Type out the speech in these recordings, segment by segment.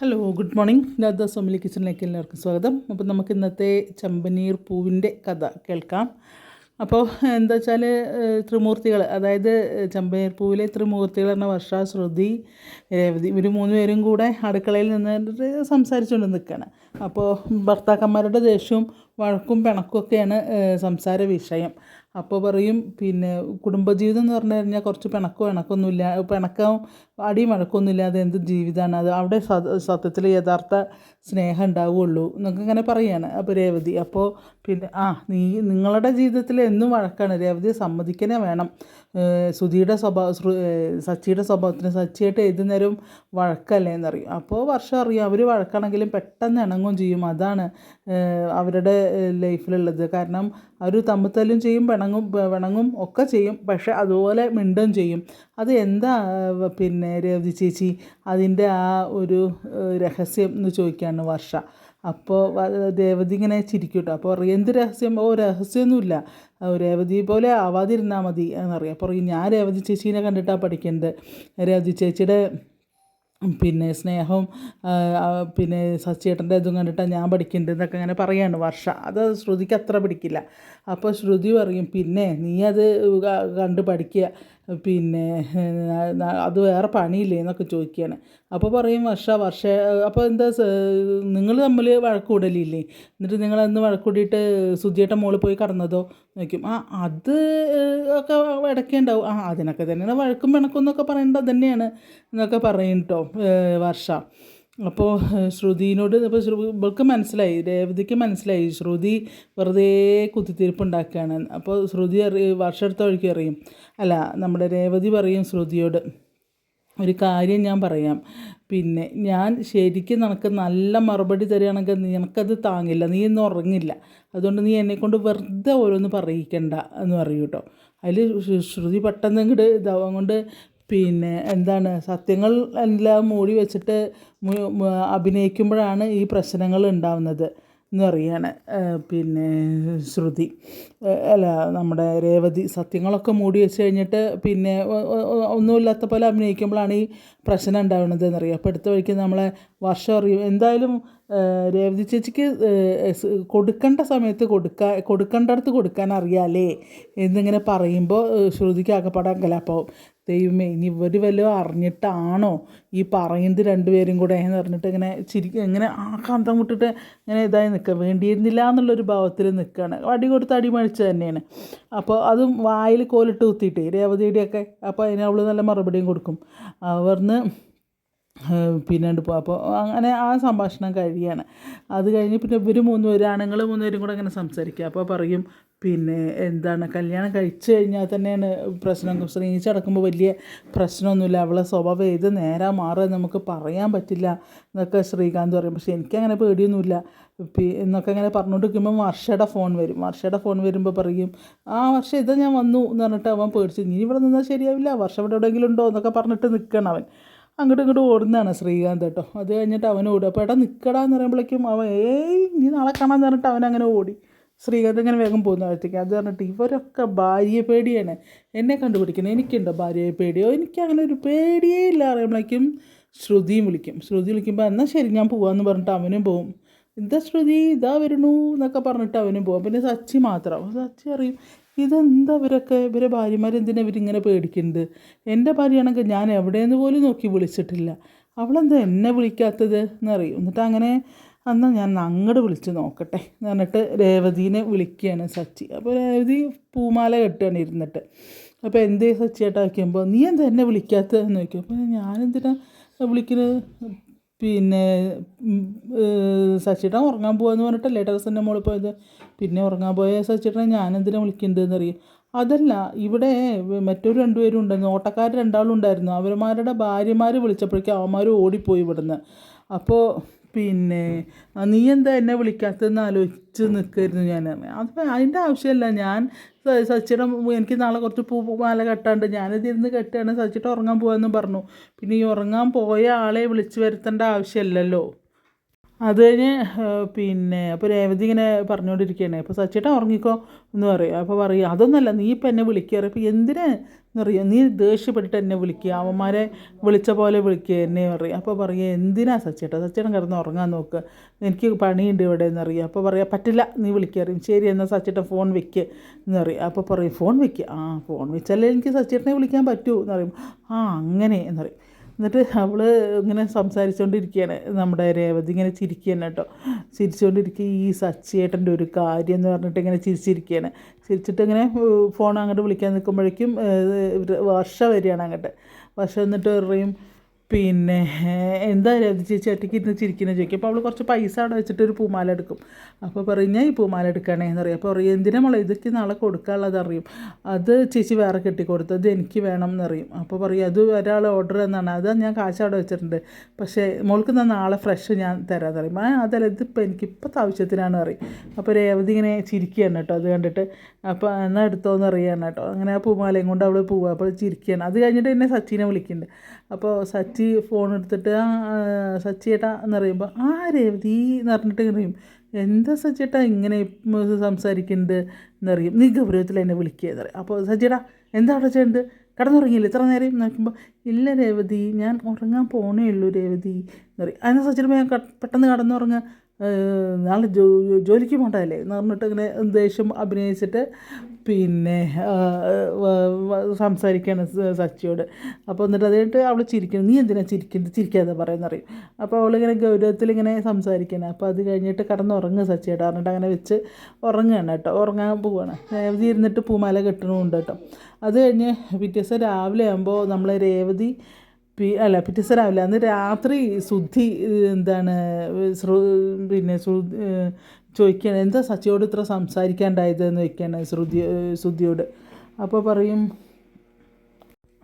Hello good morning Radha സോമിലി കിച്ചണിലേക്ക് എല്ലാവർക്കും സ്വാഗതം. അപ്പോൾ നമുക്ക് ഇന്നത്തെ ചമ്പനീർ പൂവിന്റെ കഥ കേൾക്കാം. അപ്പോൾ എന്താ വെച്ചാൽ ത്രിമൂർത്തികൾ അതായത് ചമ്പനീർ പൂവിലെ ത്രിമൂർത്തികൾ എന്ന വർഷ ശ്രുതി രേവതി ഇവർ മൂന്ന് പേരും കൂടെ അടുക്കളയിൽ നിന്ന് സംസാരിച്ചുകൊണ്ട് നിൽക്കുകയാണ് അപ്പോൾ ഭർത്താക്കന്മാരുടെ ദേഷ്യവും വഴക്കും പിണക്കും ഒക്കെയാണ് സംസാര വിഷയം. അപ്പോൾ പറയും പിന്നെ കുടുംബജീവിതം എന്ന് പറഞ്ഞു കഴിഞ്ഞാൽ കുറച്ച് പിണക്കോ ഇണക്കൊന്നുമില്ല. പിണക്കം അടിയും വഴക്കൊന്നും അത് എന്ത് ജീവിതമാണ് അത്? അവിടെ സത്യത്തിൽ യഥാർത്ഥ സ്നേഹം ഉണ്ടാവുകയുള്ളൂ. എന്നൊക്കെ ഇങ്ങനെ പറയാണ് അപ്പോൾ രേവതി. അപ്പോൾ പിന്നെ ആ നീ നിങ്ങളുടെ ജീവിതത്തിൽ എന്നും വഴക്കാണ്. രേവതി സമ്മതിക്കണേ വേണം. സുധിയുടെ സ്വഭാവ സച്ചിയുടെ സ്വഭാവത്തിന് സച്ചിയായിട്ട് ഏത് നേരവും വഴക്കല്ലേ എന്നറിയും. അപ്പോൾ വർഷം അറിയും അവർ വഴക്കാണെങ്കിലും പെട്ടെന്ന് ഇണങ്ങും ചെയ്യും. അതാണ് അവരുടെ ലൈഫിലുള്ളത്. കാരണം അവർ തമ്മിത്തല്ലും ചെയ്യും പിണങ്ങും പിണങ്ങും ഒക്കെ ചെയ്യും. പക്ഷെ അതുപോലെ മിണ്ടും ചെയ്യും. അത് എന്താ പിന്നെ രേവതി ചേച്ചി അതിന്റെ ആ ഒരു രഹസ്യം എന്ന് ചോദിക്കുകയാണ് വർഷ. അപ്പോൾ രേവതി ഇങ്ങനെ ചിരിക്കും അപ്പോൾ പറയും എന്ത് രഹസ്യം? ഓ രഹസ്യമൊന്നുമില്ല. രേവതി പോലെ ആവാതിരുന്നാൽ മതി എന്നറിയാം. അപ്പോൾ പറയും ഞാൻ രേവതി ചേച്ചീനെ കണ്ടിട്ടാണ് പഠിക്കേണ്ടത് രേവതി ചേച്ചിയുടെ പിന്നെ സ്നേഹവും പിന്നെ സച്ചേട്ടന്റെ ഇതും കണ്ടിട്ടാണ് ഞാൻ പഠിക്കുന്നുണ്ട് എന്നൊക്കെ അങ്ങനെ പറയാണ് വർഷ. അത് ശ്രുതിക്ക് അത്ര പിടിക്കില്ല. അപ്പോൾ ശ്രുതി പറയും പിന്നെ നീ അത് കണ്ട് പഠിക്കുക പിന്നെ അത് വേറെ പണിയില്ലേ എന്നൊക്കെ ചോദിക്കുകയാണ്. അപ്പോൾ പറയും വർഷ വർഷ അപ്പോൾ എന്താ നിങ്ങൾ തമ്മിൽ വഴക്ക് കൂടലില്ലേ എന്നിട്ട് നിങ്ങൾ അന്ന് വഴക്ക് കൂടിയിട്ട് സുജിയേട്ടൻ മോൾ പോയി കടന്നതോ? നോക്കും ആ അത് ഒക്കെ ഇടയ്ക്കേ ഉണ്ടാവും. ആ അതിനൊക്കെ തന്നെയാണ് വഴക്കും പിണക്കും എന്നൊക്കെ പറയേണ്ടത് തന്നെയാണ് എന്നൊക്കെ പറയും കേട്ടോ വർഷ. അപ്പോൾ ശ്രുതിനോട് ഇപ്പോൾ ശ്രു ഇവൾക്ക് മനസ്സിലായി രേവതിക്ക് മനസ്സിലായി ശ്രുതി വെറുതെ കുത്തിത്തിരിപ്പ് ഉണ്ടാക്കുകയാണ് അപ്പോൾ ശ്രുതി അറി വർഷത്തെ വഴിക്ക് അറിയും അല്ല നമ്മുടെ രേവതി പറയും ശ്രുതിയോട് ഒരു കാര്യം ഞാൻ പറയാം. പിന്നെ ഞാൻ ശരിക്കും നിനക്ക് നല്ല മറുപടി തരികയാണെങ്കിൽ നിനക്കത് താങ്ങില്ല നീ ഇന്ന് ഉറങ്ങില്ല. അതുകൊണ്ട് നീ എന്നെക്കൊണ്ട് വെറുതെ ഓരോന്ന് പറയിക്കണ്ട എന്ന് പറയും കേട്ടോ. അതിൽ ശ്രുതി പെട്ടെന്ന് ഇങ്ങോട്ട് ഇതാവും. കൊണ്ട് പിന്നെ എന്താണ് സത്യങ്ങൾ എല്ലാം മൂടി വെച്ചിട്ട് അഭിനയിക്കുമ്പോഴാണ് ഈ പ്രശ്നങ്ങൾ ഉണ്ടാവുന്നത് എന്ന് പറയാണ് പിന്നെ ശ്രുതി. അല്ല നമ്മുടെ രേവതി സത്യങ്ങളൊക്കെ മൂടി വെച്ച് കഴിഞ്ഞിട്ട് പിന്നെ ഒന്നുമില്ലാത്ത പോലെ അഭിനയിക്കുമ്പോഴാണ് ഈ പ്രശ്നം ഉണ്ടാവുന്നത് എന്നറിയാം. അപ്പോൾ എടുത്ത വഴിക്ക് നമ്മളെ വർഷം അറിയും. എന്തായാലും രേവതി ചേച്ചിക്ക് കൊടുക്കേണ്ട സമയത്ത് കൊടുക്കാൻ കൊടുക്കേണ്ടടുത്ത് കൊടുക്കാൻ അറിയാലേ എന്നിങ്ങനെ പറയുമ്പോൾ ശ്രുതിക്ക് ആകെപ്പാടാൻ കലാപ്പാവും ദൈവമേ ഇനി ഇവർ വല്ലതും അറിഞ്ഞിട്ടാണോ ഈ പറയുന്നത് രണ്ടുപേരും കൂടെ എന്ന് പറഞ്ഞിട്ട് ഇങ്ങനെ ചിരി ഇങ്ങനെ ആ കാന്തം വിട്ടിട്ട് ഇങ്ങനെ ഇതായി നിൽക്കുക വേണ്ടിയിരുന്നില്ല എന്നുള്ളൊരു ഭാവത്തിൽ നിൽക്കുകയാണ് അടി കൊടുത്ത് അടി മഴിച്ച് തന്നെയാണ്. അപ്പോൾ അതും വായിൽ കോലിട്ട് കുത്തിയിട്ട് രേവതിയുടെയൊക്കെ. അപ്പോൾ അതിന് അവൾ നല്ല മറുപടിയും കൊടുക്കും. അവർന്ന് പിന്നീട് പോകും അപ്പോൾ അങ്ങനെ ആ സംഭാഷണം കഴിയാണ്. അത് കഴിഞ്ഞ് പിന്നെ ഇവർ മൂന്ന് പേര് ആണുങ്ങൾ മൂന്ന് പേരും കൂടെ അങ്ങനെ സംസാരിക്കുക അപ്പോൾ പറയും പിന്നെ എന്താണ് കല്യാണം കഴിച്ചു കഴിഞ്ഞാൽ തന്നെയാണ് പ്രശ്നം. സ്നേഹിച്ചടക്കുമ്പോൾ വലിയ പ്രശ്നമൊന്നുമില്ല. അവളെ സ്വഭാവം ഏത് നേരാ മാറുക നമുക്ക് പറയാൻ പറ്റില്ല എന്നൊക്കെ ശ്രീകാന്ത് പറയും. പക്ഷേ എനിക്കങ്ങനെ പേടിയൊന്നുമില്ല. എന്നൊക്കെ അങ്ങനെ പറഞ്ഞുകൊണ്ട് നിൽക്കുമ്പോൾ വർഷയുടെ ഫോൺ വരും. വർഷയുടെ ഫോൺ വരുമ്പോൾ പറയും ആ വർഷ ഇതാ ഞാൻ വന്നു എന്ന് പറഞ്ഞിട്ട് അവൻ പേടിച്ചു ഇനി ഇവിടെ നിന്നാൽ ശരിയാവില്ല. വർഷം ഇവിടെ എവിടെയെങ്കിലും ഉണ്ടോ എന്നൊക്കെ പറഞ്ഞിട്ട് നിൽക്കണം അവൻ. അങ്ങോട്ടും ഇങ്ങോട്ടും ഓടുന്നതാണ് ശ്രീകാന്ത് കേട്ടോ. അത് കഴിഞ്ഞിട്ട് അവൻ ഓടും. അപ്പോൾ ഏട്ടാ നിൽക്കടാന്ന് പറയുമ്പോഴേക്കും അവൻ ഏയ് നീ നാളെ കാണാമെന്ന് പറഞ്ഞിട്ട് അവൻ അങ്ങനെ ഓടി. ശ്രീകാന്ത് ഇങ്ങനെ വേഗം പോകുന്ന അടുത്തേക്ക് അത് പറഞ്ഞിട്ട് ഇവരൊക്കെ ഭാര്യയെ പേടിയാണ്. എന്നെ കണ്ടുപിടിക്കണം. എനിക്കുണ്ടോ ഭാര്യയെ പേടിയോ എനിക്ക് അങ്ങനെ ഒരു പേടിയേ ഇല്ല പറയുമ്പോഴേക്കും ശ്രുതിയും വിളിക്കും. ശ്രുതി വിളിക്കുമ്പോൾ എന്നാൽ ശരി ഞാൻ പോവാന്ന് പറഞ്ഞിട്ട് അവനും പോവും. എന്താ ശ്രുതി? ഇതാ വരണു എന്നൊക്കെ പറഞ്ഞിട്ട് അവനും പോവും. പിന്നെ സച്ചി മാത്രം. സച്ചി അറിയും ഇതെന്താ ഇവരൊക്കെ? ഇവരെ ഭാര്യമാരെന്തിനാ ഇവരിങ്ങനെ പേടിക്കുന്നത്? എന്റെ ഭാര്യയാണെങ്കിൽ ഞാൻ എവിടെയെന്ന് പോലും നോക്കി വിളിച്ചിട്ടില്ല. അവളെന്താ എന്നെ വിളിക്കാത്തത് എന്നറിയും. എന്നിട്ട് അങ്ങനെ എന്നാൽ ഞാൻ അങ്ങോട്ട് വിളിച്ച് നോക്കട്ടെ എന്ന് പറഞ്ഞിട്ട് രേവതീനെ വിളിക്കുകയാണ് സച്ചി. അപ്പോൾ രേവതി പൂമാല കെട്ടുകയാണ് ഇരുന്നിട്ട്. അപ്പോൾ എന്തേ സച്ചിയേട്ടാ വയ്ക്കുമ്പോൾ നീ എന്താ എന്നെ വിളിക്കാത്തതെന്ന് ചോദിക്കും. അപ്പോൾ ഞാനെന്തിനാ വിളിക്കുന്നത് പിന്നെ സച്ചിട്ടാ ഉറങ്ങാൻ പോകാമെന്ന് പറഞ്ഞിട്ടല്ലേ ടെറസിന്റെ മുകളിൽ പോയത്? പിന്നെ ഉറങ്ങാൻ പോയ സച്ചിട്ടനെ ഞാനെന്തിനാണ് വിളിക്കേണ്ടതെന്ന് അറിയാം അതല്ല ഇവിടെ മറ്റൊരു രണ്ടുപേരും ഉണ്ടായിരുന്നു ഓട്ടക്കാർ രണ്ടാളും ഉണ്ടായിരുന്നു. അവന്മാരുടെ ഭാര്യമാർ വിളിച്ചപ്പോഴേക്കും അവന്മാർ ഓടിപ്പോയി ഇവിടുന്ന്. അപ്പോൾ പിന്നെ നീ എന്താ എന്നെ വിളിക്കാത്തതെന്ന് ആലോചിച്ച് നിൽക്കായിരുന്നു ഞാൻ അത് അതിന്റെ ആവശ്യമില്ല ഞാൻ സച്ചിടം എനിക്ക് നാളെ കുറച്ച് പൂ മാല കെട്ടാണ്ട് ഞാനിത് ഇരുന്ന് കെട്ടുകയാണ് സച്ചിട്ട് ഉറങ്ങാൻ പോകാമെന്ന് പറഞ്ഞു. പിന്നെ ഈ ഉറങ്ങാൻ പോയ ആളെ വിളിച്ചു വരുത്തേണ്ട ആവശ്യമില്ലല്ലോ അത് കഴിഞ്ഞ് പിന്നെ അപ്പോൾ രേവതി ഇങ്ങനെ പറഞ്ഞുകൊണ്ടിരിക്കുകയാണ് അപ്പോൾ സച്ചേട്ടൻ ഉറങ്ങിക്കോ എന്ന് പറയും. അപ്പോൾ പറയും അതൊന്നുമല്ല നീ ഇപ്പം എന്നെ വിളിക്കാറ് അപ്പോൾ എന്തിനാ? എന്നറിയോ നീ ദേഷ്യപ്പെട്ടിട്ട് എന്നെ വിളിക്കുക അവന്മാരെ വിളിച്ച പോലെ വിളിക്കുക എന്നെ. പറയും. അപ്പോൾ പറയുക എന്തിനാ സച്ചേട്ടാ സച്ചേട്ടൻ കിടന്ന് ഉറങ്ങാൻ നോക്കുക എനിക്ക് പണിയുണ്ട് ഇവിടെ. എന്നറിയുക അപ്പോൾ പറയാം പറ്റില്ല നീ വിളിക്കാറിയും ശരി എന്നാൽ സച്ചേട്ടൻ ഫോൺ വെക്ക്. എന്ന് പറയും. അപ്പോൾ പറയും ഫോൺ വെക്കുക ആ ഫോൺ വെച്ചാലേ എനിക്ക് സച്ചേട്ടനെ വിളിക്കാൻ പറ്റൂ. എന്ന് പറയും. ആ അങ്ങനെ. എന്ന് പറയും. എന്നിട്ട് അവൾ ഇങ്ങനെ സംസാരിച്ചുകൊണ്ടിരിക്കുകയാണ് നമ്മുടെ രേവതി ഇങ്ങനെ ചിരിക്കുകയാണ് കേട്ടോ. ചിരിച്ചുകൊണ്ടിരിക്കുക ഈ സച്ചിയേട്ടന്റെ ഒരു കാര്യം എന്ന് പറഞ്ഞിട്ട് ഇങ്ങനെ ചിരിച്ചിരിക്കുകയാണ്. ചിരിച്ചിട്ട് ഇങ്ങനെ ഫോൺ അങ്ങോട്ട് വിളിക്കാൻ നിൽക്കുമ്പോഴേക്കും വർഷ വരികയാണ് അങ്ങോട്ട്. വർഷം എന്നിട്ട് പറയും പിന്നെ എന്താ രവി ചേച്ചി ഒറ്റയ്ക്ക് ഇരുന്ന് ചിരിക്കുന്ന ചോദിക്കും. അപ്പോൾ അവൾ കുറച്ച് പൈസ അവിടെ വെച്ചിട്ട് ഒരു പൂമാല എടുക്കും. അപ്പോൾ പറയും ഞാൻ ഈ പൂമാല എടുക്കണേ എന്ന് പറയും. അപ്പോൾ പറയും എന്തിനാ മോളെ ഇതൊക്കെ നാളെ കൊടുക്കാനുള്ളത്? അറിയും അത് ചേച്ചി വേറെ കെട്ടിക്കൊടുത്തു. അത് എനിക്ക് വേണം എന്നറിയും അപ്പോൾ പറയും അത് ഒരാൾ ഓർഡർ എന്നാണ് അത് ഞാൻ കാശ് അവിടെ വെച്ചിട്ടുണ്ട്. പക്ഷേ മോൾക്ക് ഞാൻ നാളെ ഫ്രഷ് ഞാൻ തരാമെന്ന് പറയും. ആ അതല്ല ഇതിപ്പോൾ എനിക്ക് ഇപ്പോഴത്തെ ആവശ്യത്തിനാണ് അപ്പോൾ രേവതി ഇങ്ങനെ ചിരിക്കുകയാണ് കേട്ടോ അത് കണ്ടിട്ട്. അപ്പോൾ എന്നാൽ എടുത്തോന്ന് അറിയാണ് കേട്ടോ. അങ്ങനെ ആ പൂമാലയും കൊണ്ട് അവൾ പോവുക അപ്പോൾ ചിരിക്കുകയാണ്. അത് കഴിഞ്ഞിട്ട് എന്നെ സച്ചിനെ വിളിക്കുന്നുണ്ട്. അപ്പോൾ സച്ചി ഫോൺ എടുത്തിട്ട് ആ സച്ചി ഏട്ടാ എന്ന് പറയുമ്പോൾ ആ രേവതി എന്ന് പറഞ്ഞിട്ട് പറയും. എന്താ സച്ചേട്ടാ ഇങ്ങനെ സംസാരിക്കുന്നത് എന്നറിയും നീ ഗൗരവത്തിൽ എന്നെ വിളിക്കുക എന്ന് പറയും. അപ്പോൾ സച്ചിയേട്ടാ എന്താ അവിടെ ചെയ്യേണ്ടത് കിടന്നുറങ്ങിയില്ല? ഇത്ര നേരം? നോക്കുമ്പോൾ ഇല്ല രേവതി ഞാൻ ഉറങ്ങാൻ പോണേ ഉള്ളൂ രേവതി എന്ന് പറയും. അതിന് സച്ചിയുടെ ഞാൻ പെട്ടെന്ന് കടന്നുറങ്ങുക നാളെ ജോലിക്ക് പോകണ്ടതല്ലേ എന്ന് പറഞ്ഞിട്ട് ഇങ്ങനെ ദേഷ്യം അഭിനയിച്ചിട്ട് പിന്നെ സംസാരിക്കുകയാണ് സച്ചിയോട്. അപ്പോൾ എന്നിട്ട് അത് കഴിഞ്ഞിട്ട് അവൾ ചിരിക്കണം നീ എന്തിനാണ് ചിരിക്കുന്നത് ചിരിക്കാതെ പറയുന്നറിയും അപ്പോൾ അവളിങ്ങനെ ഗൗരവത്തിൽ ഇങ്ങനെ സംസാരിക്കണം. അപ്പോൾ അത് കഴിഞ്ഞിട്ട് കടന്നുറങ്ങുക സച്ചിയോട് പറഞ്ഞിട്ട് അങ്ങനെ വെച്ച് ഉറങ്ങുകയാണ് കേട്ടോ. ഉറങ്ങാൻ പോവുകയാണ് ഇരുന്നിട്ട് പൂമാല കെട്ടണമുണ്ട് കേട്ടോ. അത് കഴിഞ്ഞ് പിറ്റേ ദിവസം രാവിലെ ആകുമ്പോൾ നമ്മളെ രേവതി പി അല്ല പിറ്റേ രാവിലെ അന്ന് രാത്രി ശുദ്ധി എന്താണ് പിന്നെ ചോദിക്കുകയാണ് എന്താ സച്ചിയോട് ഇത്ര സംസാരിക്കാണ്ടായത് എന്ന് ചോദിക്കുകയാണ് ശ്രുതി ശുദ്ധിയോട് അപ്പോൾ പറയും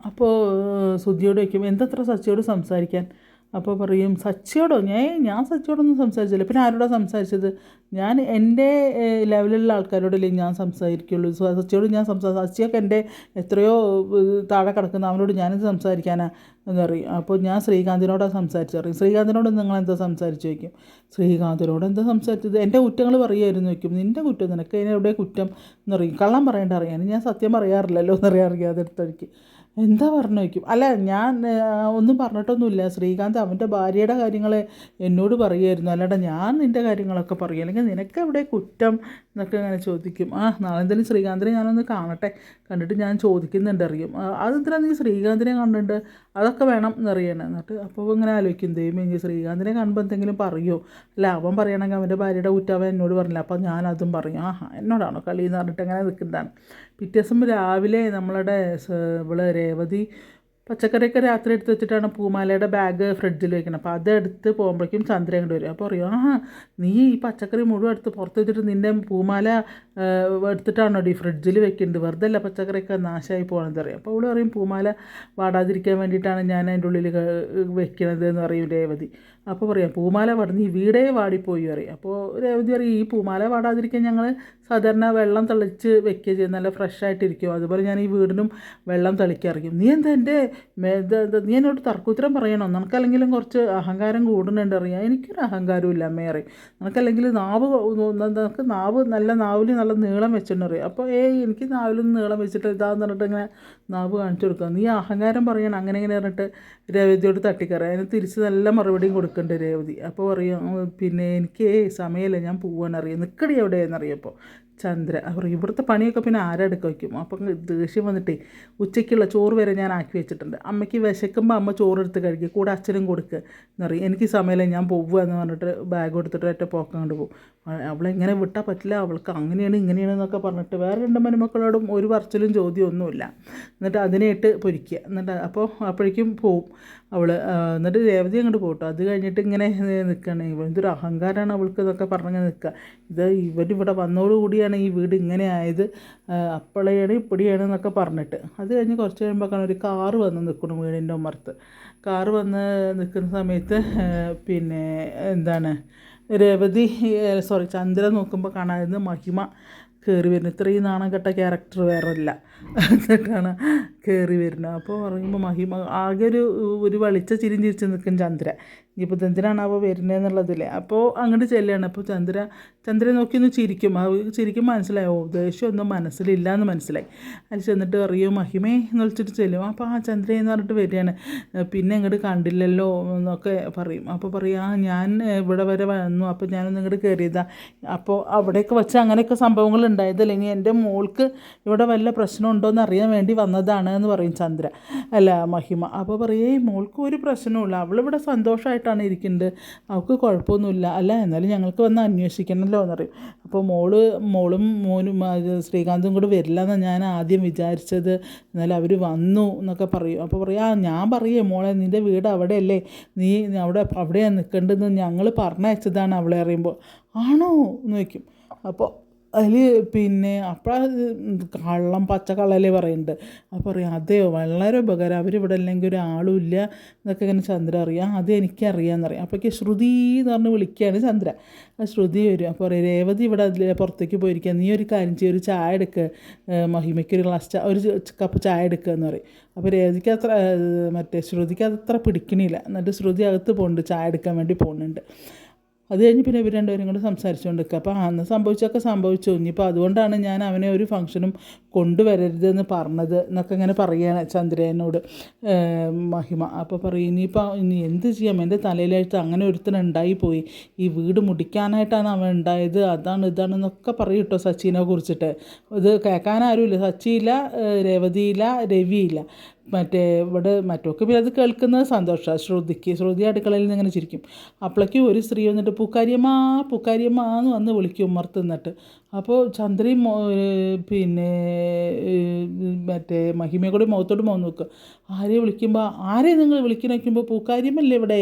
അപ്പോൾ ശ്രുതിയോട് ചോദിക്കും എന്തത്ര സച്ചിയോട് സംസാരിക്കാൻ? അപ്പോൾ പറയും സച്ചിയോടോ? ഞാൻ ഞാൻ സച്ചിയോടൊന്നും സംസാരിച്ചില്ല. പിന്നെ ആരോടാ സംസാരിച്ചത്? ഞാൻ എന്റെ ലെവലിലുള്ള ആൾക്കാരോടല്ലേ ഞാൻ സംസാരിക്കുള്ളൂ. സച്ചിയോട് ഞാൻ സംസാരിച്ചു സച്ചിയൊക്കെ എന്റെ എത്രയോ താഴെ കിടക്കുന്ന അവനോട് ഞാനിത് സംസാരിക്കാനാണ് എന്ന് പറയും. അപ്പോൾ ഞാൻ ശ്രീകാന്തിനോടാണ് സംസാരിച്ചു പറയും. ശ്രീകാന്തിനോട് നിങ്ങൾ എന്താ സംസാരിച്ചു വയ്ക്കും ശ്രീകാന്തിനോട് എന്താ സംസാരിച്ചത്? എന്റെ കുറ്റങ്ങൾ പറയുമായിരുന്നു വയ്ക്കും നിന്റെ കുറ്റം? നിനക്ക് അതിനെവിടെ കുറ്റം? എന്ന് പറയും. കള്ളം പറയേണ്ട അറിയാൻ ഞാൻ സത്യം പറയാറില്ലല്ലോ എന്നറിയാൻ അറിയാതെ അടുത്തടിക്ക് എന്താ പറഞ്ഞു വയ്ക്കും? അല്ല ഞാൻ ഒന്നും പറഞ്ഞിട്ടൊന്നുമില്ല. ശ്രീകാന്ത് അവന്റെ ഭാര്യയുടെ കാര്യങ്ങൾ എന്നോട് പറയുമായിരുന്നു അല്ലാണ്ട് ഞാൻ നിന്റെ കാര്യങ്ങളൊക്കെ പറയും. അല്ലെങ്കിൽ നിനക്ക് എവിടെ കുറ്റം എന്നൊക്കെ ഇങ്ങനെ ചോദിക്കും. ആ നാളെ എന്തായാലും ശ്രീകാന്തിനെ ഞാനൊന്ന് കാണട്ടെ. കണ്ടിട്ട് ഞാൻ ചോദിക്കുന്നുണ്ട് അറിയും. അതെന്തിനാ നീ ശ്രീകാന്തിനെ കണ്ടിട്ട് അതൊക്കെ വേണം എന്നറിയണം? എന്നിട്ട് അപ്പോൾ ഇങ്ങനെ ആലോചിക്കും. ദൈവം ഇനി ശ്രീകാന്തിനെ കാണുമ്പോൾ എന്തെങ്കിലും പറയുമോ അല്ല അവൻ പറയണമെങ്കിൽ അവന്റെ ഭാര്യയുടെ കുറ്റം അവൻ എന്നോട് പറഞ്ഞില്ല. അപ്പോൾ ഞാനതും പറയും. ആഹാ എന്നോടാണോ കളി എന്ന് പറഞ്ഞിട്ട് അങ്ങനെ നിൽക്കുന്നതാണ്. പിറ്റേ ദിവസം രാവിലെ നമ്മളുടെ ഇവിടെ രേവതി. പച്ചക്കറിയൊക്കെ രാത്രി എടുത്ത് വെച്ചിട്ടാണ് പൂമാലയുടെ ബാഗ് ഫ്രിഡ്ജിൽ വെക്കുന്നത് അപ്പോൾ അതെടുത്ത് പോകുമ്പോഴേക്കും ചന്ദ്രൻ കൊണ്ട് വരും. അപ്പോൾ പറയും ആ നീ ഈ പച്ചക്കറി മുഴുവൻ എടുത്ത് പുറത്ത് വെച്ചിട്ട് നിന്റെ പൂമാല എടുത്തിട്ടാണോ ഈ ഫ്രിഡ്ജിൽ വെക്കുന്നത് വെറുതെ അല്ല പച്ചക്കറിയൊക്കെ നാശമായി പോകണമെന്ന് പറയും. അപ്പോൾ അവൾ പറയും പൂമാല വാടാതിരിക്കാൻ വേണ്ടിയിട്ടാണ് ഞാൻ അതിന്റെ ഉള്ളിൽ വെക്കുന്നത് എന്ന് പറയും രേവതി. അപ്പോൾ പറയാം പൂമാല വാടുന്നു ഈ വീടേ വാടിപ്പോയി പറയും. അപ്പോൾ രേവതി പറയും ഈ പൂമാല വാടാതിരിക്കാൻ ഞങ്ങൾ സാധാരണ വെള്ളം തളിച്ച് വെക്കുക ചെയ്യും നല്ല ഫ്രഷായിട്ടിരിക്കും അതുപോലെ ഞാൻ ഈ വീടിനും വെള്ളം തളിക്കാറിയും നീ എന്താ എന്റെ നീ എന്നോട് തർക്കുത്തരം പറയണോ? നിനക്കല്ലെങ്കിലും കുറച്ച് അഹങ്കാരം കൂടുന്നുണ്ട് അറിയാം. എനിക്കൊരു അഹങ്കാരവും ഇല്ല അമ്മേ അറിയും നിനക്കല്ലെങ്കിൽ നാവ് നിനക്ക് നാവ് നല്ല നാവിൽ നല്ല നീളം വെച്ചിട്ടുണ്ട് അറിയാം. അപ്പോൾ ഏയ് എനിക്ക് നാവിലൊന്നും നീളം വെച്ചിട്ട് ഇതാന്ന് പറഞ്ഞിട്ട് ഇങ്ങനെ നാവ് കാണിച്ചു കൊടുക്കുക. നീ അഹങ്കാരം പറയണം അങ്ങനെ ഇങ്ങനെ പറഞ്ഞിട്ട് രേവതിയോട് തട്ടിക്കറി അതിന് തിരിച്ച് നല്ല മറുപടിയും കൊടുക്കുന്നുണ്ട് രേവതി അപ്പോൾ പറയും പിന്നെ എനിക്ക് സമയമില്ല ഞാൻ പോവാനറിയാം നിൽക്കടി എവിടെയെന്നറിയപ്പോൾ ചന്ദ്ര അവർ ഇവിടുത്തെ പണിയൊക്കെ പിന്നെ ആരെടുക്ക വയ്ക്കും? അപ്പം ദേഷ്യം വന്നിട്ട് ഉച്ചയ്ക്കുള്ള ചോറ് വരെ ഞാൻ ആക്കി വെച്ചിട്ടുണ്ട്. അമ്മയ്ക്ക് വിശക്കുമ്പോൾ അമ്മ ചോറെടുത്ത് കഴിക്കുക കൂടെ അച്ഛനും കൊടുക്കുക എന്നറിയും എനിക്ക് സമയമില്ല ഞാൻ പോവുക എന്ന് പറഞ്ഞിട്ട് ബാഗ് എടുത്തിട്ട് ഒറ്റ പോക്കം കൊണ്ട് പോകും. അവളെങ്ങനെ വിട്ടാൽ പറ്റില്ല അവൾക്ക് അങ്ങനെയാണ് ഇങ്ങനെയാണ് എന്നൊക്കെ പറഞ്ഞിട്ട് വേറെ രണ്ട് മരുമക്കളോടും ഒരു പറച്ചിലും ചോദ്യമൊന്നുമില്ല എന്നിട്ട് അതിനായിട്ട് പൊരിക്കുക. എന്നിട്ട് അപ്പോൾ അപ്പോഴേക്കും പോവും. അവൾ എന്നിട്ട് രേവതി അങ്ങോട്ട് പോട്ടോ. അത് കഴിഞ്ഞിട്ട് ഇങ്ങനെ നിൽക്കുകയാണ് ഇതൊരു അഹങ്കാരമാണ് അവൾക്ക് ഇതൊക്കെ പറഞ്ഞ് നിൽക്കുക ഇത് ഇവരിവിടെ വന്നതോടുകൂടിയാണ് ഈ വീട് ഇങ്ങനെ ആയത്. അപ്പളയാണ് ഇപ്പടിയാണ് എന്നൊക്കെ പറഞ്ഞിട്ട്. അത് കഴിഞ്ഞ് കുറച്ച് കഴിയുമ്പോഴേക്കാണ് ഒരു കാറ് വന്ന് നിൽക്കണം വീടിന്റെ ഉമ്മർത്ത് കാറ് വന്ന് നിൽക്കുന്ന സമയത്ത് പിന്നെ എന്താണ് രേവതി സോറി ചന്ദ്രൻ നോക്കുമ്പോൾ കാണാമായിരുന്നു മഹിമ. കയറി വരുന്നു. ഇത്രയും നാണം കെട്ട ക്യാരക്ടർ വേറല്ല എന്നിട്ടാണ് കയറി വരുന്നത്. അപ്പോൾ പറയുമ്പോൾ മഹിമ ആകെ ഒരു ഒരു വെളിച്ച ചിരിഞ്ഞിരിച്ച് നിൽക്കും ചന്ദ്ര ഇനിയിപ്പോൾ ഇതെന്തിനാണാവോ വരുന്നതെന്നുള്ളതില്ലേ അപ്പോൾ അങ്ങോട്ട് ചെല്ലുകയാണ് അപ്പോൾ ചന്ദ്ര ചന്ദ്രനെ നോക്കി ഒന്ന് ചിരിക്കും. ആ ചിരിക്കും മനസ്സിലായി ഓ ദേഷ്യമൊന്നും മനസ്സിലില്ല എന്ന് മനസ്സിലായി. അതിൽ ചെന്നിട്ട് അറിയോ മഹിമേ എന്ന് വിളിച്ചിട്ട് ചെല്ലും. അപ്പോൾ ആ ചന്ദ്രൻ എന്ന് പറഞ്ഞിട്ട് വരികയാണ്. പിന്നെ ഇങ്ങോട്ട് കണ്ടില്ലല്ലോ എന്നൊക്കെ പറയും. അപ്പോൾ പറയാ ഞാൻ ഇവിടെ വരെ വന്നു. അപ്പോൾ ഞാനൊന്ന് ഇങ്ങോട്ട് കയറിയതാ അപ്പോൾ അവിടെയൊക്കെ വെച്ച് അങ്ങനെയൊക്കെ സംഭവങ്ങൾ ഉണ്ടായതല്ലേ ഇനി എന്റെ മോൾക്ക് ഇവിടെ വല്ല പ്രശ്നമുണ്ടോ എന്ന് അറിയാൻ വേണ്ടി വന്നതാണ് എന്ന് പറയും ചന്ദ്ര. അല്ല മഹിമ. അപ്പോൾ പറയും മോൾക്ക് ഒരു പ്രശ്നവുമില്ല. അവളിവിടെ സന്തോഷമായിട്ടാണ് ഇരിക്കുന്നത് അവൾക്ക് കുഴപ്പമൊന്നുമില്ല. അല്ല എന്നാലും ഞങ്ങൾക്ക് വന്ന് അന്വേഷിക്കണമല്ലോ എന്ന് പറയും. അപ്പോൾ മോൾ മോളും മോനും ശ്രീകാന്തും കൂടെ വരില്ല എന്നാണ് ഞാൻ ആദ്യം വിചാരിച്ചത്. എന്നാലും അവർ വന്നു എന്നൊക്കെ പറയും. അപ്പോൾ പറയാ ഞാൻ പറയേ മോളെ നിന്റെ വീട് അവിടെയല്ലേ? നീ അവിടെ അവിടെയാണ് നിൽക്കേണ്ടതെന്ന് ഞങ്ങൾ പറഞ്ഞയച്ചതാണ് അവളെ അറിയുമ്പോൾ ആണോ? എന്ന് വയ്ക്കും അപ്പോൾ അതിൽ പിന്നെ അപ്പം കള്ളം പച്ച കള്ളല്ലേ പറയുന്നുണ്ട് അപ്പോൾ പറയും അതെയോ വളരെ ഉപകാരം. അവരിവിടെ അല്ലെങ്കിൽ ഒരാളും ഇല്ല എന്നൊക്കെ ഇങ്ങനെ ചന്ദ്ര അറിയാം. അത് എനിക്കറിയാമെന്ന് അറിയാം അപ്പോഴേക്ക് ശ്രുതി എന്ന് പറഞ്ഞ് വിളിക്കുകയാണ് ചന്ദ്ര. ശ്രുതി വരും. അപ്പോൾ പറയും രേവതി ഇവിടെ അതിൽ പുറത്തേക്ക് പോയിരിക്കുക നീ ഒരു കാര്യം ചെയ്യും. ഒരു ചായ എടുക്കുക മഹിമയ്ക്ക് ഒരു ഗ്ലാസ് ചായ ഒരു കപ്പ് ചായ എടുക്കുക എന്ന് പറയും. അപ്പോൾ രേവതിക്ക് അത്ര മറ്റേ ശ്രുതിക്ക് അതത്ര പിടിക്കണില്ല. എന്നിട്ട് ശ്രുതി അകത്ത് പോകുന്നുണ്ട് ചായ എടുക്കാൻ വേണ്ടി പോകുന്നുണ്ട് അത് കഴിഞ്ഞ് പിന്നെ ഇവർ രണ്ടുപേരും കൂടെ സംസാരിച്ചുകൊണ്ട് നിൽക്കുക അപ്പോൾ അന്ന് സംഭവിച്ചൊക്കെ സംഭവിച്ചു. ഇനിയിപ്പോൾ അതുകൊണ്ടാണ് ഞാൻ അവനെ ഒരു ഫംഗ്ഷനും കൊണ്ടുവരരുതെന്ന് പറഞ്ഞത് എന്നൊക്കെ ഇങ്ങനെ പറയുകയാണ് ചന്ദ്രനോട്. ഏഹ് മഹിമ. അപ്പോൾ പറയും ഇനിയിപ്പോൾ ഇനി എന്ത് ചെയ്യാം? എന്റെ തലയിലായിട്ട് അങ്ങനെ ഒരുത്തൻ ഉണ്ടായിപ്പോയി ഈ വീട് മുടിക്കാനായിട്ടാണ് അവൻ ഉണ്ടായത്. അതാണ് ഇതാണെന്നൊക്കെ പറയും കേട്ടോ സച്ചിനെ കുറിച്ചിട്ട്. ഇത് കേൾക്കാൻ ആരുമില്ല. സച്ചിയില്ല രേവതിയില്ല രവിയില്ല. മറ്റേ ഇവിടെ മറ്റൊക്കെ പിന്നെ അത് കേൾക്കുന്നത് സന്തോഷമാണ് ശ്രുതിക്ക് ശ്രുതി അടുക്കളയിൽ നിന്ന് ഇങ്ങനെ ചിരിക്കും. അപ്പോഴേക്കും ഒരു സ്ത്രീ വന്നിട്ട് പൂക്കാരിയമ്മ പൂക്കാരിയമ്മ എന്ന് വന്ന് വിളിക്കും ഉമ്മർത്ത് നിന്നിട്ട് അപ്പോൾ ചന്ദ്രയും പിന്നെ മറ്റേ മഹിമയെ കൂടി മുഖത്തോട്ട് മുഖം നോക്കുക ആരെ വിളിക്കുമ്പോൾ ആരെ നിങ്ങൾ വിളിക്കുന്ന വയ്ക്കുമ്പോൾ പൂക്കാര്യമല്ലേ ഇവിടെ?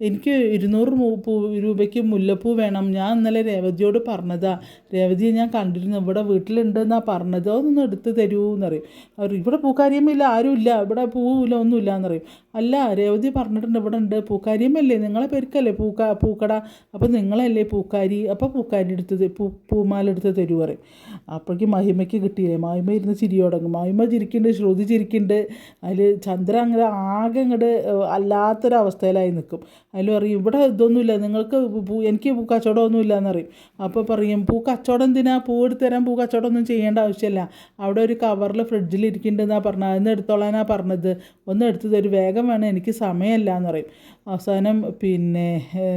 എനിക്ക് ഇരുന്നൂറ് പൂ രൂപയ്ക്ക് മുല്ലപ്പൂ വേണം. ഞാൻ ഇന്നലെ രേവതിയോട് പറഞ്ഞതാ. രേവതിയെ ഞാൻ കണ്ടിരുന്നു. ഇവിടെ വീട്ടിലുണ്ടെന്നാണ് പറഞ്ഞത്. അതൊന്ന് എടുത്ത് തരൂ എന്നറിയും. അവർ ഇവിടെ ആരും ആരുമില്ല. ഇവിടെ പൂവില്ല ഒന്നുമില്ല എന്നറിയും. അല്ല രേവതി പറഞ്ഞിട്ടുണ്ട് ഇവിടെ ഉണ്ട് പൂക്കാരിയമ്മല്ലേ നിങ്ങളെ പേർക്കല്ലേ പൂക്ക പൂക്കട? അപ്പോൾ നിങ്ങളല്ലേ പൂക്കാരി? അപ്പോൾ പൂക്കാരി എടുത്ത് പൂ പൂമാല എടുത്ത് തരൂ പറയും അപ്പോഴേക്കും മഹിമയ്ക്ക് കിട്ടിയില്ലേ? മഹിമ ഇരുന്ന് ചിരി തുടങ്ങും മഹിമ ചിരിക്കുന്നുണ്ട് ശ്രുതി ചിരിക്കുന്നുണ്ട്. അതിൽ ചന്ദ്ര അങ്ങനെ ആകെ ഇങ്ങോട്ട് അല്ലാത്തൊരവസ്ഥയിലായി നിൽക്കും അതിൽ പറയും ഇവിടെ ഇതൊന്നുമില്ല. നിങ്ങൾക്ക് എനിക്ക് പൂ കച്ചവടമൊന്നുമില്ല എന്നറിയും അപ്പോൾ പറയും. പൂ കച്ചവടം എന്തിനാ? പൂ എടുത്ത് തരാൻ പൂ കച്ചവടം ഒന്നും ചെയ്യേണ്ട ആവശ്യമില്ല. അവിടെ ഒരു കവറിൽ ഫ്രിഡ്ജിൽ ഇരിക്കുന്നുണ്ടെന്നാണ് പറഞ്ഞത്. അതിന് എടുത്തോളാനാ പറഞ്ഞത്. ഒന്ന് എടുത്ത് തരും. വേഗം വേണം എനിക്ക് സമയമല്ല എന്ന് പറയും. അവസാനം പിന്നെ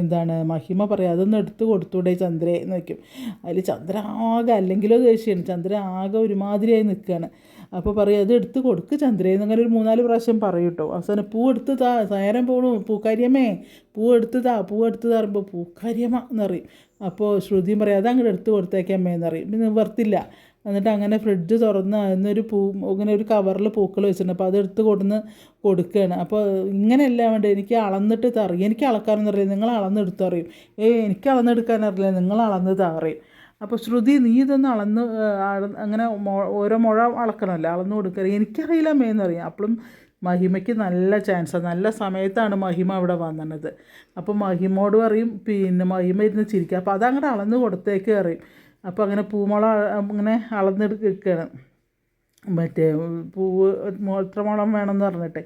എന്താണ് മഹിമ പറയും അതൊന്ന് എടുത്തു കൊടുത്തൂടെ ചന്ദ്രയെ എന്ന് വയ്ക്കും. അതിൽ ചന്ദ്ര ആകെ അല്ലെങ്കിലോ ദേഷ്യമാണ്. ചന്ദ്ര ആകെ ഒരുമാതിരിയായി നിൽക്കുകയാണ്. അപ്പോൾ പറയും അത് എടുത്ത് കൊടുക്ക് ചന്ദ്രയെ എന്നങ്ങനെ ഒരു മൂന്നാൽ പ്രാവശ്യം പറയും കേട്ടോ. അവസാനം പൂ എടുത്ത് താ നേരം പോണു പൂക്കാരിയമ്മേ പൂ എടുത്ത് താ പൂ എടുത്ത് താ പറയുമ്പോൾ പൂക്കാരിയമ്മ എന്നറിയും അപ്പോൾ ശ്രുതിയും പറയും അത് അങ്ങോട്ട് എടുത്ത് കൊടുത്തേക്കമ്മേ എന്നറിയും പിന്നെ നിവർത്തില്ല. എന്നിട്ട് അങ്ങനെ ഫ്രിഡ്ജ് തുറന്ന് അതിനൊരു പൂ ഇങ്ങനെ ഒരു കവറിൽ പൂക്കൾ വെച്ചിട്ടുണ്ട്. അപ്പോൾ അതെടുത്ത് കൊടുന്ന് കൊടുക്കുകയാണ്. അപ്പോൾ ഇങ്ങനെയല്ല വേണ്ട എനിക്ക് അളന്നിട്ട് തറിയും എനിക്ക് അളക്കാനൊന്നും അറിയില്ല. നിങ്ങൾ അളന്നെടുത്ത് അറിയും. ഏ എനിക്ക് അളന്നെടുക്കാൻ അറിയില്ല. നിങ്ങൾ അളന്ന് തറയും അപ്പോൾ ശ്രുതി നീ ഇതൊന്ന് അളന്ന് അള- അങ്ങനെ ഓരോ മുഴ അളക്കണമല്ലോ. അളന്ന് കൊടുക്കുക എനിക്കറിയില്ല മേന്നറിയാം അപ്പോഴും മഹിമയ്ക്ക് നല്ല ചാൻസാണ് നല്ല സമയത്താണ് മഹിമ അവിടെ വന്നത്. അപ്പോൾ മഹിമോട് പറയും പിന്നെ മഹിമ ഇരുന്ന് ചിരിക്കുക അപ്പോൾ അതങ്ങോട്ട് അളന്ന് കൊടുത്തേക്ക് അറിയും. അപ്പോൾ അങ്ങനെ പൂമുള അങ്ങനെ അളന്നെടുക്കുകയാണ് മറ്റേ പൂവ് എത്രമോളം വേണമെന്ന് പറഞ്ഞിട്ട്.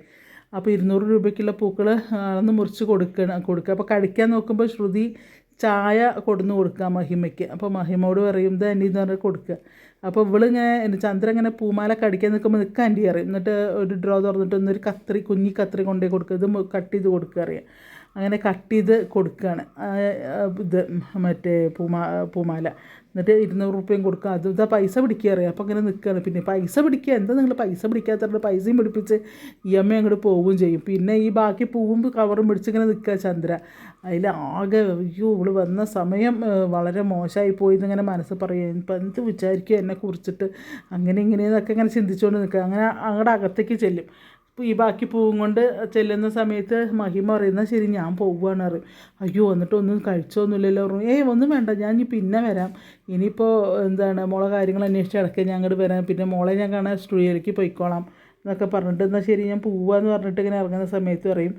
അപ്പോൾ ഇരുന്നൂറ് രൂപയ്ക്കുള്ള പൂക്കൾ അളന്ന് മുറിച്ച് കൊടുക്കണം കൊടുക്കുക അപ്പോൾ കഴിക്കാൻ നോക്കുമ്പോൾ ശ്രുതി ചായ കൊടുന്ന് കൊടുക്കുക മഹിമയ്ക്ക്. അപ്പോൾ മഹിമയോട് പറയും ഇത് ആന്റി എന്ന് പറഞ്ഞ് കൊടുക്കുക അപ്പോൾ ഇവളിങ്ങനെ ചന്ദ്രൻ ഇങ്ങനെ പൂമാല കടിക്കാൻ നിൽക്കുമ്പോൾ നിൽക്കുക ആന്റി അറിയും. എന്നിട്ട് ഒരു ഡ്രോ തുറന്നിട്ട് ഒന്നൊരു കത്രി കുഞ്ഞി കത്രി കൊണ്ടേ കൊടുക്കുക ഇത് കട്ട് ചെയ്ത് കൊടുക്കുക അറിയാം. അങ്ങനെ കട്ട് ചെയ്ത് കൊടുക്കുകയാണ് ഇത് മറ്റേ പൂമാ പൂമാല. എന്നിട്ട് ഇരുന്നൂറ് റുപ്യയും കൊടുക്കുക. അത് ഇതാ പൈസ പിടിക്കുക അറിയാം. അപ്പോൾ അങ്ങനെ നിൽക്കുകയാണ്. പിന്നെ പൈസ പിടിക്കുക. എന്താ നിങ്ങൾ പൈസ പിടിക്കാത്തവരുടെ പൈസയും പിടിപ്പിച്ച് ഇ എം ഐ അങ്ങോട്ട് പോവുകയും ചെയ്യും. പിന്നെ ഈ ബാക്കി പൂവും കവറും പിടിച്ചിങ്ങനെ നിൽക്കുക ചന്ദ്ര. അതിൽ ആകെ അയ്യോ ഇവൾ വന്ന സമയം വളരെ മോശമായി പോയി എന്നിങ്ങനെ മനസ്സ് പറയും ഇപ്പം എന്ത് വിചാരിക്കുക എന്നെ കുറിച്ചിട്ട്? അങ്ങനെ ഇങ്ങനെയെന്നൊക്കെ ഇങ്ങനെ ചിന്തിച്ചുകൊണ്ട് നിൽക്കുക. അങ്ങനെ അങ്ങോട്ട് അകത്തേക്ക് ചെല്ലും. ഈ ബാക്കി പൂവും കൊണ്ട് ചെല്ലുന്ന സമയത്ത് മഹിമ പറയുന്ന ശരി ഞാൻ പോവുകയാണ് പറയും. അയ്യോ എന്നിട്ട് ഒന്നും കഴിച്ചൊന്നുമില്ലല്ലോ പറഞ്ഞു. ഏയ് ഒന്നും വേണ്ട ഞാൻ ഇനി പിന്നെ വരാം. ഇനിയിപ്പോൾ എന്താണ് മോളെ കാര്യങ്ങൾ അന്വേഷിച്ച് ഇടയ്ക്ക് ഞാൻ അങ്ങോട്ട് വരാം. പിന്നെ മോളെ ഞാൻ കാണാൻ സ്റ്റുഡിയോയിലേക്ക് പോയിക്കോളാം എന്നൊക്കെ പറഞ്ഞിട്ട് എന്നാൽ ശരി ഞാൻ പോവാന്ന് പറഞ്ഞിട്ട് ഇങ്ങനെ ഇറങ്ങുന്ന സമയത്ത് പറയും.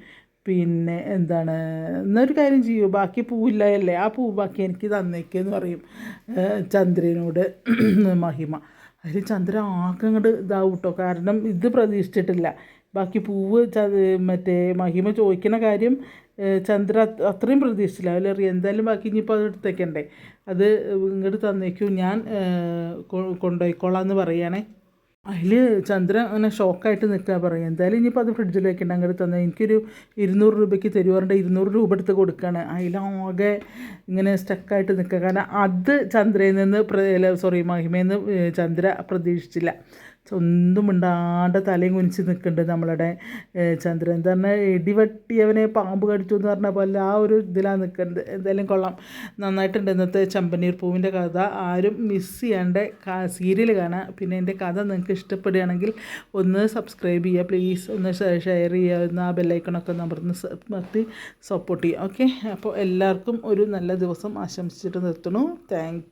പിന്നെ എന്താണ് എന്നൊരു കാര്യം ചെയ്യൂ ബാക്കി പൂവില്ലായല്ലേ? ആ പൂ ബാക്കി എനിക്ക് തന്നേക്കെന്ന് പറയും ചന്ദ്രനോട് മഹിമ. അതിൽ ചന്ദ്രൻ ആകെ അങ്ങോട്ട് ഇതാവും കേട്ടോ കാരണം ഇത് പ്രതീക്ഷിച്ചിട്ടില്ല. ബാക്കി പൂവ് മറ്റേ മഹിമ ചോദിക്കുന്ന കാര്യം ചന്ദ്ര അത് അത്രയും പ്രതീക്ഷിച്ചില്ല. അതിലേറി എന്തായാലും ബാക്കി ഇനിയിപ്പോൾ അത് എടുത്തേക്കണ്ടേ? അത് ഇങ്ങോട്ട് തന്നേക്കും. ഞാൻ കൊണ്ടുപോയിക്കോളാം എന്ന് പറയുകയാണേ അതിൽ ചന്ദ്രൻ അങ്ങനെ ഷോക്കായിട്ട് നിൽക്കുക പറയും എന്തായാലും ഇനിയിപ്പോൾ അത് ഫ്രിഡ്ജിൽ വെക്കേണ്ട അങ്ങോട്ട് തന്നെ. എനിക്കൊരു ഇരുന്നൂറ് രൂപയ്ക്ക് തരുവാറുണ്ട്. ഇരുന്നൂറ് രൂപ എടുത്ത് കൊടുക്കുകയാണ് അതിലാകെ ഇങ്ങനെ സ്റ്റക്കായിട്ട് നിൽക്കുക. കാരണം അത് ചന്ദ്രയിൽ നിന്ന് സോറി മഹിമയിൽ നിന്ന് ചന്ദ്ര പ്രതീക്ഷിച്ചില്ല. ഒന്നും മിണ്ടാണ്ട് തലയും കുനിച്ച് നിൽക്കുന്നുണ്ട് നമ്മളുടെ ചന്ദ്രൻ. എന്ന് പറഞ്ഞാൽ ഇടിവെട്ടിയവനെ പാമ്പ് കടിച്ചു എന്ന് പറഞ്ഞ പോലെ ആ ഒരു ഇതിലാണ് നിൽക്കുന്നത് എന്തായാലും കൊള്ളാം. നന്നായിട്ടുണ്ട് ഇന്നത്തെ ചമ്പനീർ പൂവിന്റെ കഥ. ആരും മിസ് ചെയ്യാണ്ട് സീരിയൽ കാണുക പിന്നെ എന്റെ കഥ നിങ്ങൾക്ക് ഇഷ്ടപ്പെടുകയാണെങ്കിൽ ഒന്ന് സബ്സ്ക്രൈബ് ചെയ്യുക. പ്ലീസ് ഒന്ന് ഷെയർ ചെയ്യുക. ഒന്ന് ആ ബെല്ലൈക്കണൊക്കെ നമ്പർന്ന് നിർത്തി സപ്പോർട്ട് ചെയ്യുക. ഓക്കെ അപ്പോൾ എല്ലാവർക്കും ഒരു നല്ല ദിവസം ആശംസിച്ചിട്ട് നിർത്തണു താങ്ക്